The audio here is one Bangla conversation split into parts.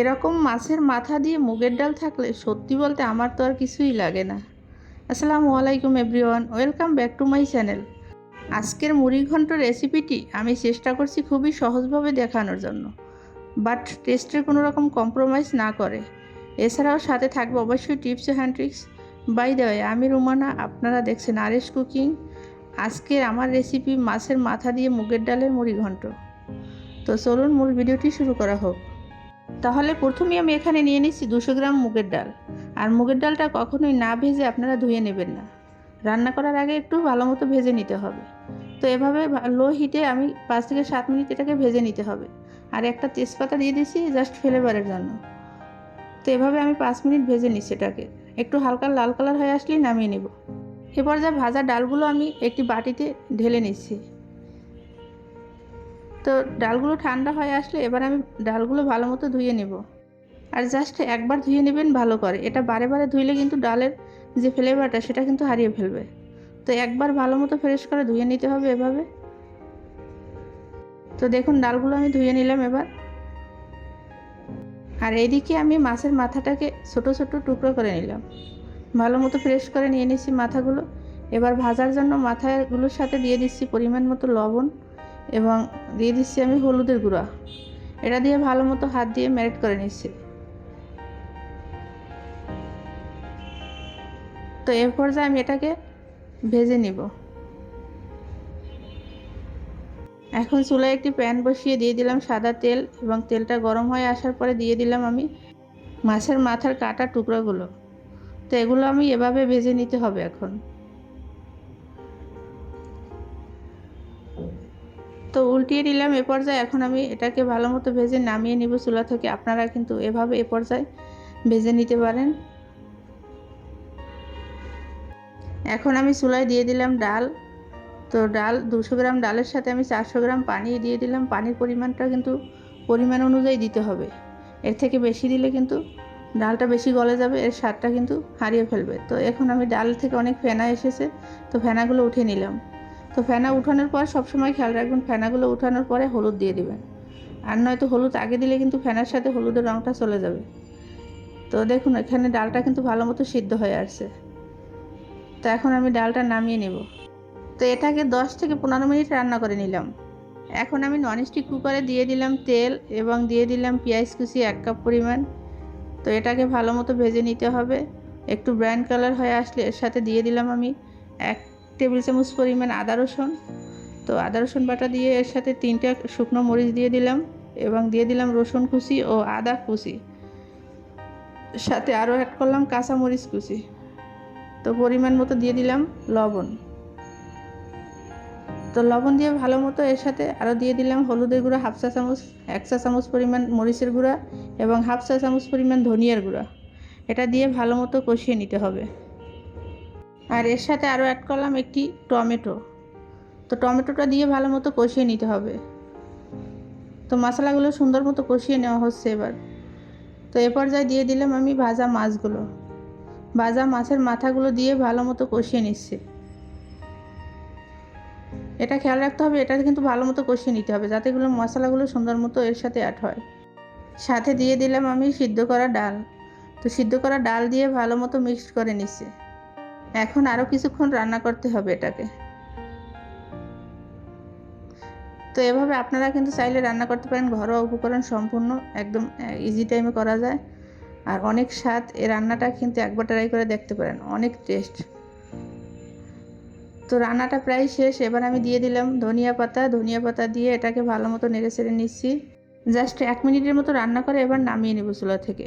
এরকম মাছের মাথা দিয়ে মুগের ডাল থাকলে সত্যি বলতে আমার তো আর কিছুই লাগে না। আসসালামু আলাইকুম everyone, welcome back to my channel. আজকের মুড়ি ঘন্ট রেসিপিটি আমি চেষ্টা করছি খুবই সহজভাবে দেখানোর জন্য, বাট টেস্টের কোনো রকম কম্প্রোমাইজ না করে। এছাড়াও সাথে থাকবে অবশ্যই টিপস হ্যান্ড ট্রিক্স। বাই দেওয়ায় আমি রুমানা, আপনারা দেখছেন আরেস কুকিং। আজকের আমার রেসিপি মাছের মাথা দিয়ে মুগের ডালের মুড়ি ঘন্ট। তো চলুন মূল ভিডিওটি শুরু করা হোক। তাহলে প্রথমেই আমি এখানে নিয়ে নিচ্ছি দুশো গ্রাম মুগের ডাল। আর মুগের ডালটা কখনোই না ভেজে আপনারা ধুয়ে নেবেন না। রান্না করার আগে একটু ভালো মতো ভেজে নিতে হবে। তো এভাবে লো হিটে আমি পাঁচ থেকে সাত মিনিট এটাকে ভেজে নিতে হবে। আর একটা তেজপাতা দিয়ে দিচ্ছি জাস্ট ফ্লেভারের জন্য। তো এভাবে আমি পাঁচ মিনিট ভেজে নিচ্ছি এটাকে। একটু হালকা লাল কালার হয়ে আসলেই নামিয়ে নেব। এরপর যা ভাজা ডালগুলো আমি একটি বাটিতে ঢেলে নিচ্ছি। তো ডালগুলো ঠান্ডা হয়ে আসলে এবার আমি ডালগুলো ভালো মতো ধুয়ে নেব। আর জাস্ট একবার ধুয়ে নেবেন ভালো করে। এটা বারে বারে ধুইলে কিন্তু ডালের যে ফ্লেভারটা সেটা কিন্তু হারিয়ে ফেলবে। তো একবার ভালো মতো ফ্রেশ করে ধুয়ে নিতে হবে এভাবে। তো দেখুন ডালগুলো আমি ধুয়ে নিলাম এবার। আর এইদিকে আমি মাছের মাথাটাকে ছোট ছোট টুকরো করে নিলাম। ভালো মতো ফ্রেশ করে নিয়ে নিচ্ছি মাথাগুলো। এবার ভাজার জন্য মাথাগুলোর সাথে দিয়ে দিচ্ছি পরিমাণ মতো লবণ। এবং দিয়ে দিচ্ছি আমি হলুদের গুঁড়া। এটা দিয়ে ভালো মতো হাত দিয়ে ম্যারিট করে নিচ্ছি। তো এর পর্যায়ে আমি এটাকে ভেজে নিব। এখন চুলায় একটি প্যান বসিয়ে দিয়ে দিলাম সাদা তেল এবং তেলটা গরম হয়ে আসার পরে দিয়ে দিলাম আমি মাছের মাথার কাটা টুকরোগুলো। তো এগুলো আমি এভাবে ভেজে নিতে হবে এখন। তো উল্টিয়ে দিলাম এ পর্যায়ে। এখন আমি এটাকে ভালো মতো ভেজে নামিয়ে নিব চুলা থেকে। আপনারা কিন্তু এভাবে এ পর্যায়ে ভেজে নিতে পারেন। এখন আমি চুলায় দিয়ে দিলাম ডাল। তো ডাল, দুশো গ্রাম ডালের সাথে আমি চারশো গ্রাম পানি দিয়ে দিলাম। পানির পরিমাণটা কিন্তু পরিমাণ অনুযায়ী দিতে হবে। এর থেকে বেশি দিলে কিন্তু ডালটা বেশি গলে যাবে, এর স্বাদটা কিন্তু হারিয়ে ফেলবে। তো এখন আমি ডাল থেকে অনেক ফেনা এসেছে। তো ফেনাগুলো উঠে নিলাম। তো ফেনা উঠানোর পর সবসময় খেয়াল রাখবেন, ফেনাগুলো উঠানোর পরে হলুদ দিয়ে দিবেন। আর নয়তো হলুদ আগে দিলে কিন্তু ফেনার সাথে হলুদের রঙটা চলে যাবে। তো দেখুন, এখানে ডালটা কিন্তু ভালো মতো সিদ্ধ হয়ে আসছে। তো এখন আমি ডালটা নামিয়ে নেব। তো এটাকে দশ থেকে পনেরো মিনিট রান্না করে নিলাম। এখন আমি ননস্টিক কুকারে দিয়ে দিলাম তেল এবং দিয়ে দিলাম পেঁয়াজ কুচি এক কাপ পরিমাণ। তো এটাকে ভালো মতো ভেজে নিতে হবে। একটু ব্রাউন কালার হয়ে আসলে এর সাথে দিয়ে দিলাম আমি এক টেবিল চামচ পরিমাণ আদা রসুন। তো আদা রসুন বাটা দিয়ে এর সাথে তিনটা শুকনো মরিচ দিয়ে দিলাম এবং দিয়ে দিলাম রসুন কুচি ও আদা কুচি। সাথে আরও অ্যাড করলাম কাঁচা মরিচ কুচি। তো পরিমাণ মতো দিয়ে দিলাম লবণ। তো লবণ দিয়ে ভালো মতো এর সাথে আরও দিয়ে দিলাম হলুদের গুঁড়া হাফ চা চামচ, এক চা চামচ পরিমাণ মরিচের গুঁড়া এবং হাফ চা চামচ পরিমাণ ধনিয়ার গুঁড়া। এটা দিয়ে ভালো মতো কষিয়ে নিতে হবে। আর এর সাথে আরও অ্যাড করলাম একটি টমেটো। তো টমেটোটা দিয়ে ভালো মতো কষিয়ে নিতে হবে। তো মশলাগুলো সুন্দর মতো কষিয়ে নেওয়া হচ্ছে এবার। তো এ পর্যায়ে দিয়ে দিলাম আমি ভাজা মাছগুলো। ভাজা মাছের মাথাগুলো দিয়ে ভালো মতো কষিয়ে নিচ্ছে। এটা খেয়াল রাখতে হবে, এটা কিন্তু ভালো মতো কষিয়ে নিতে হবে, যাতে এগুলো মশলাগুলো সুন্দর মতো এর সাথে অ্যাড হয়। সাথে দিয়ে দিলাম আমি সিদ্ধ করা ডাল। তো সিদ্ধ করা ডাল দিয়ে ভালো মতো মিক্সড করে নিচ্ছে। এখন আরও কিছুক্ষণ রান্না করতে হবে এটাকে। তো এভাবে আপনারা কিন্তু চাইলে রান্না করতে পারেন, ঘরোয়া উপকরণ সম্পূর্ণ একদম ইজি টাইমে করা যায়। আর অনেক স্বাদ এই রান্নাটা কিন্তু একবার ট্রাই করে দেখতে পারেন, অনেক টেস্ট তো রান্নাটা প্রায় শেষ, এবার আমি দিয়ে দিলাম ধনিয়া পাতা। ধনিয়া পাতা দিয়ে এটাকে ভালো মতো নেড়ে চেড়ে নিচ্ছি। জাস্ট এক মিনিটের মতো রান্না করে এবার নামিয়ে নেব চুলা থেকে।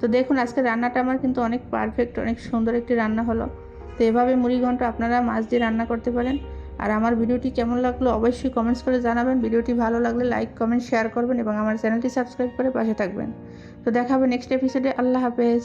তো দেখুন আজকে রান্নাটা আমার কিন্তু অনেক পারফেক্ট অনেক সুন্দর একটি রান্না হলো। তো এভাবে মুড়ি ঘন্ট আপনারা মাছ দিয়ে রান্না করতে পারেন। আর আমার ভিডিওটি কেমন লাগল অবশ্যই কমেন্টস করে জানাবেন। ভিডিওটি ভালো লাগলে লাইক কমেন্ট শেয়ার করবেন এবং আমার চ্যানেলটি সাবস্ক্রাইব করে পাশে থাকবেন। তো দেখা হবে নেক্সট এপিসোডে আল্লাহ হাফেজ।